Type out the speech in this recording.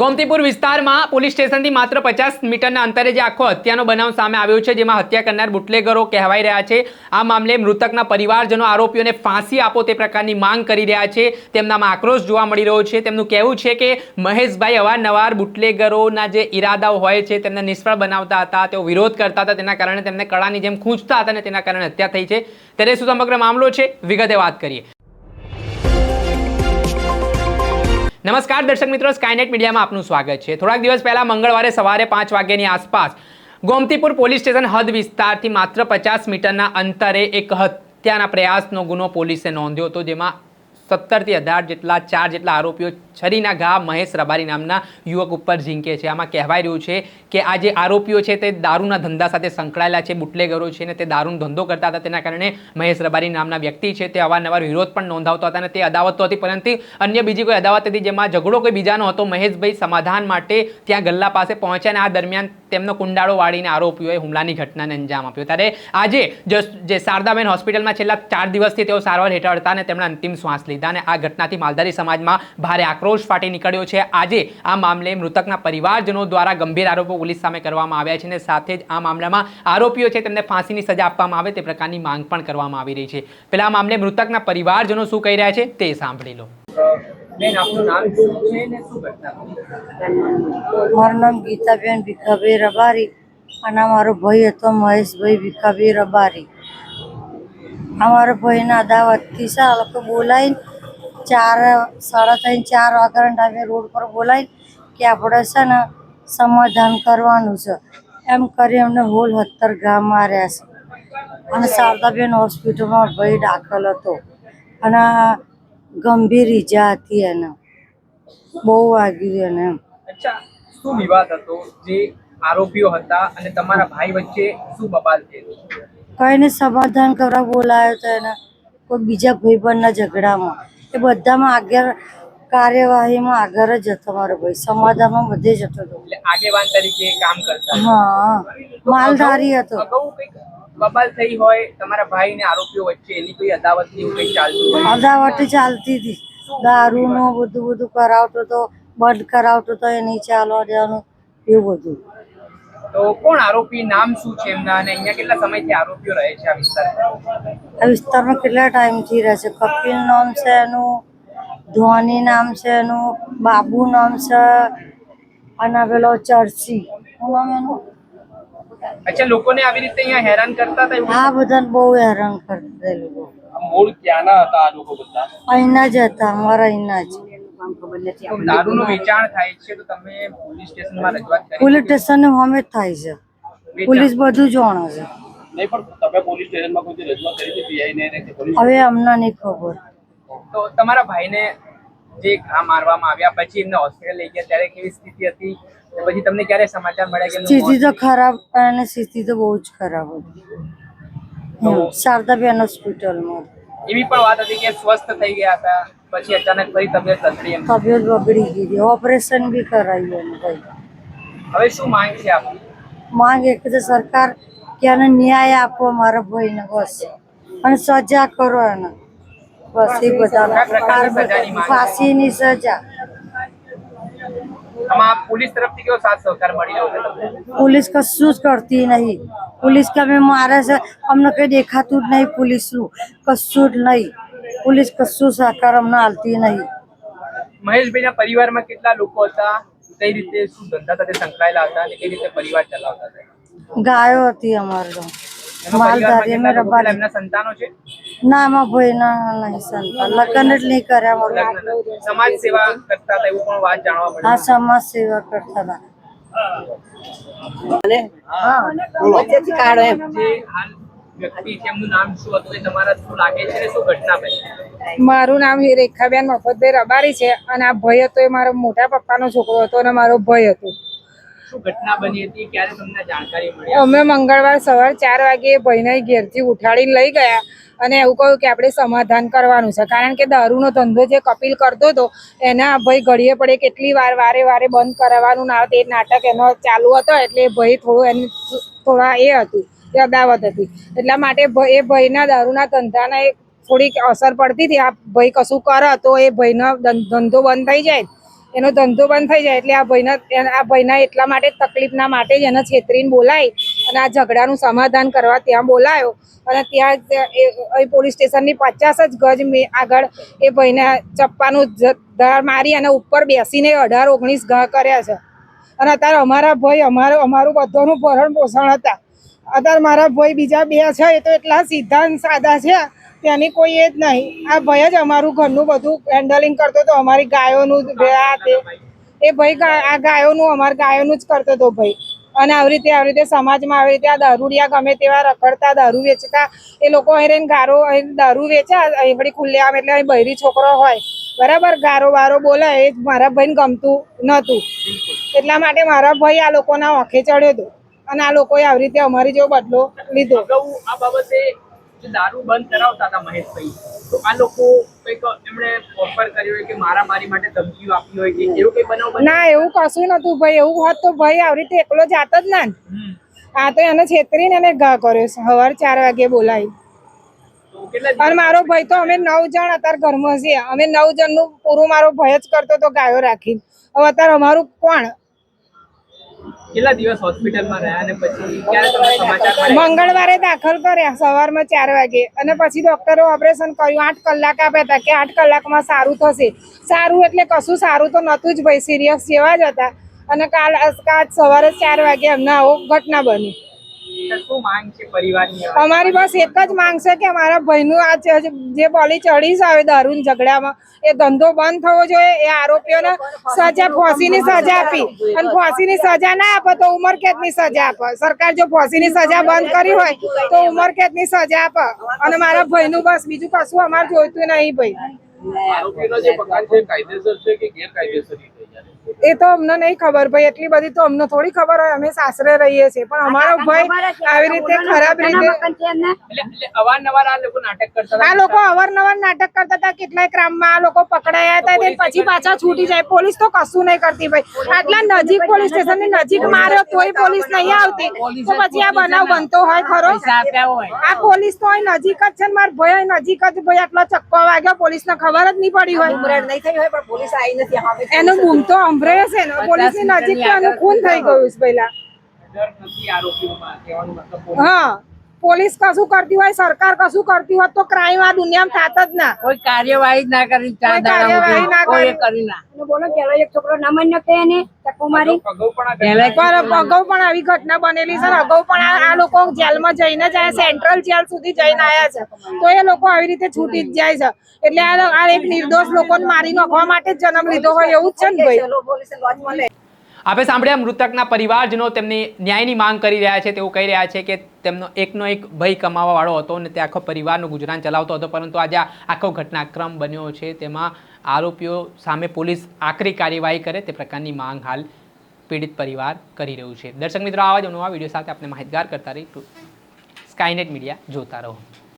ગોમતીપુર વિસ્તારમાં પોલીસ સ્ટેશનથી માત્ર પચાસ મીટરના અંતરે જે આખો હત્યાનો બનાવ સામે આવ્યો છે, જેમાં હત્યા કરનાર બુટલેગરો કહેવાઈ રહ્યા છે. આ મામલે મૃતકના પરિવારજનો આરોપીઓને ફાંસી આપો તે પ્રકારની માંગ કરી રહ્યા છે. તેમનામાં આક્રોશ જોવા મળી રહ્યો છે. તેમનું કહેવું છે કે મહેશભાઈ અવારનવાર બુટલેગરોના જે ઈરાદાઓ હોય છે, તેમને નિષ્ફળ બનાવતા હતા, તેઓ વિરોધ કરતા હતા, તેના કારણે તેમને કળાની જેમ ખૂંચતા હતા અને તેના કારણે હત્યા થઈ છે. ત્યારે શું સમગ્ર મામલો છે. વિગતે વાત કરીએ. નમસ્કાર દર્શક મિત્રો સ્કાયનેટ મીડિયામાં આપનું સ્વાગત છે. થોડાક દિવસ પહેલા મંગળવારે સવારે પાંચ વાગ્યાની આસપાસ ગોમતીપુર પોલીસ સ્ટેશન હદ વિસ્તારથી માત્ર પચાસ મીટરના અંતરે એક હત્યાના પ્રયાસનો ગુનો પોલીસે નોંધ્યો હતો, જેમાં સત્તરથી અઢાર જેટલા, ચાર જેટલા આરોપીઓ છરીના ઘા મહેશ રબારી નામના યુવક ઉપર ઝીંકે છે. આમાં કહેવાય રહ્યું છે કે આ જે આરોપીઓ છે તે દારૂના ધંધા સાથે સંકળાયેલા છે, બુટલેગરો છે અને તે દારૂનો ધંધો કરતા હતા. તેના કારણે મહેશ રબારી નામના વ્યક્તિ છે તે અવારનવાર વિરોધ પણ નોંધાવતો હતા અને તે અદાવત તો હતી, પરંતુ અન્ય બીજી કોઈ અદાવત હતી જેમાં ઝઘડો કોઈ બીજાનો હતો, મહેશભાઈ સમાધાન માટે ત્યાં ગલ્લા પાસે પહોંચ્યા અને આ દરમિયાન તેમનો કુંડાળો વાળીને આરોપીઓએ હુમલાની ઘટનાને અંજામ આપ્યો. ત્યારે આજે જે શારદાબેન હોસ્પિટલમાં છેલ્લા ચાર દિવસથી તેઓ સારવાર હેઠળ હતા અને તેમણે અંતિમ શ્વાસ લીધા અને આ ઘટનાથી માલધારી સમાજમાં ભારે આક્રોશ ફાટી નીકળ્યો છે. આજે આ મામલે મૃતકના પરિવારજનો દ્વારા ગંભીર આરોપો પોલીસ સામે કરવામાં આવ્યા છે અને સાથે જ આ મામલામાં આરોપીઓ છે તેમને ફાંસીની સજા આપવામાં આવે તે પ્રકારની માંગ પણ કરવામાં આવી રહી છે. પેલા મામલે મૃતકના પરિવારજનો શું કહી રહ્યા છે તે સાંભળી લો. બેન આપનું નામ શું છે ને શું ઘટના મારું નામ ગીતાબેન ભીખાભાઈ રબારી અને મારો ભાઈ હતો મહેશભાઈ ભીખાભાઈ રબારી. અમારા ભાઈના દાવતથી આ લોકો બોલાવીને ચાર સાડા ત્રણ ચાર વાગ્યાના ટાઈમે રોડ પર બોલાવી કે આપણે છે ને સમાધાન કરવાનું છે. એમ કરી એમને હોલ હત્તર ગામમાં માર્યા છે. અને શારદાબેન હોસ્પિટલમાં ભાઈ દાખલ હતો. અને ગંભીર ઈજા હતી એને. બહુ વાગ્યું એને એમ. અચ્છા શું વિવાદ હતો? જે આરોપીઓ હતા અને તમારા ભાઈ વચ્ચે શું બબાલ થયેલો? કઈને સમાધાન કરવા બોલાયો હતો એને. કોઈ બીજા ભાઈબંધના ઝઘડામાં. એ બધામાં આગળ કાર્યવાહીમાં આગળ જ હતો મારો ભાઈ. સમાધાનમાં બધે જ હતો. એટલે આગેવાન તરીકે કામ કરતા હા માલધારી હતો. અગાઉ કંઈક બબાલ થઈ હોય તમારા ભાઈ ને આરોપીઓ વચ્ચે એની કોઈ અદાવત ચાલતું અદાવત ચાલતી હતી. દારૂનું બધું બધું કરાવતો તો બંધ કરાવતો તો એ નહીં ચાલવા દેવાનું એવું બધું. તો કોણ આરોપી નામ શું છે એમના? અને અહીંયા કેટલા સમયથી આરોપીઓ રહે છે આ વિસ્તારમાં? આ વિસ્તારમાં કેટલા ટાઈમથી રહે છે? કપિલ નામ છે એનું ધોની નામ છે એનું બાબુ નામ છે અને પેલો ચર્ચી. શું નામ એનું? અચ્છા લોકોને આવી રીતે અહીંયા હેરાન કરતા હતા હા બધાને બહુ હેરાન કરતા લોકો. મૂળ ક્યાંના હતા આ લોકો બધા? અહીંના જ હતા અમારા અહીંના જ. તો દારૂનું વેચાણ થાય છે તો તમે પોલીસ સ્ટેશનમાં રજૂઆત કરી પોલીસ સ્ટેશન અમે થાય છે. પોલીસ બધું જાણે છે. નહીં પણ તમે પોલીસ સ્ટેશનમાં કોઈ રજૂઆત કરી હતી પીઆઈ ને પોલીસ હવે અમને નહીં ખબર. તો તમારા ભાઈને જે ઘા મારવામાં આવ્યા પછી એમને હોસ્પિટલ લઈ ગયા ત્યારે કેવી સ્થિતિ હતી? પછી તમને ક્યારે સમાચાર મળ્યા કે સ્થિતિ તો ખરાબ અને સ્થિતિ તો બહુ જ ખરાબ હતી. શારદાબેન હોસ્પિટલમાં. એવી પણ વાત હતી કે સ્વસ્થ થઈ ગયા હતા. પછી અચાનક ફરી તબિયત લથડી એમ? તબિયત બગડી ગઈ હતી ઓપરેશન બી કરાવ્યું એનું ભાઈ હવે શું માંગ છે આપની? માંગ એક તો સરકાર કે એને ન્યાય આપો મારા ભાઈને બસ. અને સજા કરો એને. બસ એ કયા પ્રકારની સજાની બધા માંગ? ફાંસીની સજા. આમાં પોલીસ તરફથી કેવો સાથ સહકાર મળી રહ્યો છે તમને? પોલીસ કશું જ કરતી નહીં. પોલીસ કે અમે મારે છે અમને કઈ દેખાતું જ નહીં. પોલીસ કશું સહકાર અમને હાલતી નહીં. મહેશભાઈના પરિવારમાં કેટલા લોકો હતા? કઈ રીતે શું ધંધા સાથે સંકળાયેલા હતા અને કઈ રીતે પરિવાર ચલાવતા હતા? ગાયો હતી અમારો માલધારી અમે રબારી. એમના સંતાનો છે? ના ભાઈ ના નહીં સંતાન. લગ્ન જ નહીં કર્યા અમારા. સમાજ સેવા કરતા હતા એવું પણ વાત જાણવા મળી. સમાજ સેવા કરતા હતા. જે હાલ વ્યક્તિ છે એમનું નામ શું હતું તમારા શું લાગે છે શું ઘટના બની? મારું નામ હી રેખાબેન મફતભાઈ રબારી છે અને આ ભાઈ હતો એ મારો મોટા પપ્પાનો છોકરો હતો અને મારો ભાઈ હતો. શું ઘટના બની હતી? ક્યારે તમને જાણકારી મળી? અમે મંગળવાર સવાર ચાર વાગે ભાઈને ઘેરથી ઉઠાડીને લઈ ગયા અને એવું કહ્યું કે આપણે સમાધાન કરવાનું છે. કારણ કે દારૂનો ધંધો જે કપિલ કરતો હતો એના ભાઈ ઘડીએ પડે કેટલી વાર વારે વારે બંધ કરાવવાનું ના તે નાટક એનો ચાલુ હતો એટલે ભાઈ થોડું એની થોડા એ હતું. એ અદાવત હતી. એટલા માટે એ ભાઈના દારૂના ધંધાને થોડીક અસર પડતી હતી. આ ભાઈ કશું કરે તો એ ભાઈનો ધંધો બંધ થઈ જાય. એનો ધંધો બંધ થઈ જાય એટલે આ ભાઈના આ ભાઈના એટલા માટે તકલીફના માટે જ એને છેતરીને બોલાય અને આ ઝઘડાનું સમાધાન કરવા ત્યાં બોલાયો. અને ત્યાં એ- પોલીસ સ્ટેશનની પચાસ જ ગજ આગળ એ ભાઈને ચપ્પાનું ધાર મારી અને ઉપર બેસીને અઢાર ઓગણીસ ઘા કર્યા છે. અને અત્યારે અમારા ભાઈ અમારું અમારું બધાનું ભરણ પોષણ હતા. અત્યારે મારા ભાઈ બીજા બે છે, એ તો એટલા સીધા સાદા છે, ત્યાંની કોઈ એ જ નહીં. આ ભાઈ જ અમારું ઘરનું બધું હેન્ડલિંગ કરતો હતો, અમારી ગાયોનું આ તે. એ ભાઈ આ ગાયોનું, અમારા ગાયોનું જ કરતો હતો ભાઈ અને આવી રીતે આવી રીતે સમાજમાં આવી રીતે આ દારૂડિયા ગમે તેવા રખડતા, દારૂ વેચતા, એ લોકો અહીં ગારો દારૂ વેચા ઘડી ખુલ્લે આમ એટલે અહીં બૈરી છોકરો હોય. બરાબર? ગારો બારો બોલે, એ મારા ભાઈને ગમતું નહોતું. એટલા માટે મારા ભાઈ આ લોકોના ઓખે ચડ્યો હતો. અને આ લોકોએ આવી રીતે અમારી જેવો બદલો લીધો. આ બાબતે દારૂ બંધ કરાવતા હતા મહેશભાઈ તો આ લોકો કંઈક એમણે ઓફર કર્યો હોય કે મારા મારી માટે ધમકીઓ આપી હોય કે એવું કંઈ બનાવ ના એવું કશું નતું ભાઈ એવું હોત તો ભાઈ આવી રીતે એકલો જાત જ ના આ તો એને છેતરીને એને ઘા કર્યો સવાર ચાર વાગે બોલાવી. અને મારો ભાઈ તો અમે નવ જણ અત્યારે ઘરમાં છીએ. અમે નવ જણનું પૂરું મારો ભાઈ જ કરતો તો ગાયો રાખીને. હવે અત્યારે અમારું કોણ? કેટલા દિવસ હોસ્પિટલમાં રહ્યા અને પછી મંગળવારે દાખલ કર્યા, સવારમાં ચાર વાગે. અને પછી ડોક્ટરો ઓપરેશન કર્યું. આઠ કલાક આપ્યા હતા કે આઠ કલાકમાં સારું થશે. સારું એટલે કશું સારું તો નહોતું જ ભાઈ. સિરિયસ જેવા જ હતા. અને કાલ આજ સવારે ચાર વાગે એમના આવો ઘટના બની. અમારી બસ એક જ માંગ છે કે અમારા ભાઈનું આ જે બોલી ચડી આવે દારૂન ઝઘડામાં, એ ધંધો બંધ થવો જોઈએ, એ આરોપીઓને સજા, ફોસીની સજા આપી. અને ફોસીની સજા ના આપે તો ઉમરકેદની સજા આપે. સરકાર જો ફોસીની સજા બંધ કરી હોય તો ઉંમરકેદની સજા આપે. અને મારા ભાઈનું બસ બીજું કશું અમારે જોઈતું નહીં ભાઈ. એ તો અમને નહીં ખબર ભાઈ એટલી બધી તો અમને થોડી ખબર હોય અમે સાસરે રહીએ છીએ. પણ અમારો ભાઈ આવી રીતે ખરાબ રીતે અવારનવાર આ લોકો નાટક કરતા આ લોકો અવારનવાર નાટક કરતા હતા કેટલાય ક્રામમાં આ લોકો પકડાયા હતા તે પછી પાછા છૂટી જાય. પોલીસ તો કશું નહીં કરતી ભાઈ. આટલા નજીક પોલીસ સ્ટેશનની નજીક માર્યો તોય પોલીસ નહીં આવતી. તો પછી આ બનાવ બનતો હોય ખરો? આ પોલીસ તો નજીક જ છે ને મારા ભાઈ નજીક જ ભાઈ આટલો ચક્કો વાગ્યો પોલીસ ને ખબર જ નહીં પડી હોય. એનો બૂમ તો અંભરે છે ને. પોલીસની નજીક તો એનું ખૂન થઈ ગયું છે પહેલા. નથી પોલીસ હા. પોલીસ કશું કરતી હોય સરકાર કશું કરતી હોય તો ક્રાઇમ આ દુનિયામાં થાત જ ના. કોઈ કાર્યવાહી જ ના કરી કાર્યવાહી ના કરી. ના. બોલો પેલો એક છોકરો નમન કે એને મારી. અગાઉ પણ આવી ઘટના બનેલી છે અગાઉ પણ આ લોકો જેલમાં જઈને જ સેન્ટ્રલ જેલ સુધી જઈને આયા છે. તો એ લોકો આવી રીતે છૂટી જ જાય છે. એટલે આ આ એક નિર્દોષ લોકોને મારી નાખવા માટે જ જન્મ લીધો હોય એવું જ છે ને ભાઈ? આપે સાંભળ્યા મૃતકના પરિવારજનો તેમની ન્યાયની માંગ કરી રહ્યા છે, તેઓ કહી રહ્યા છે કે તેમનો એકનો એક ભય કમાવા વાળો હતો અને તે આખો પરિવારનું ગુજરાન ચલાવતો હતો, પરંતુ આજે આખો ઘટનાક્રમ બન્યો છે, તેમાં આરોપીઓ સામે પોલીસ આકરી કાર્યવાહી કરે, તે પ્રકારની માંગ હાલ પીડિત પરિવાર કરી રહ્યું છે. દર્શક મિત્રો, આવા જ નવા વીડિયો સાથે આપણે માહિતગાર કરતા રહી સ્કાયનેટ મીડિયા જોતા રહો.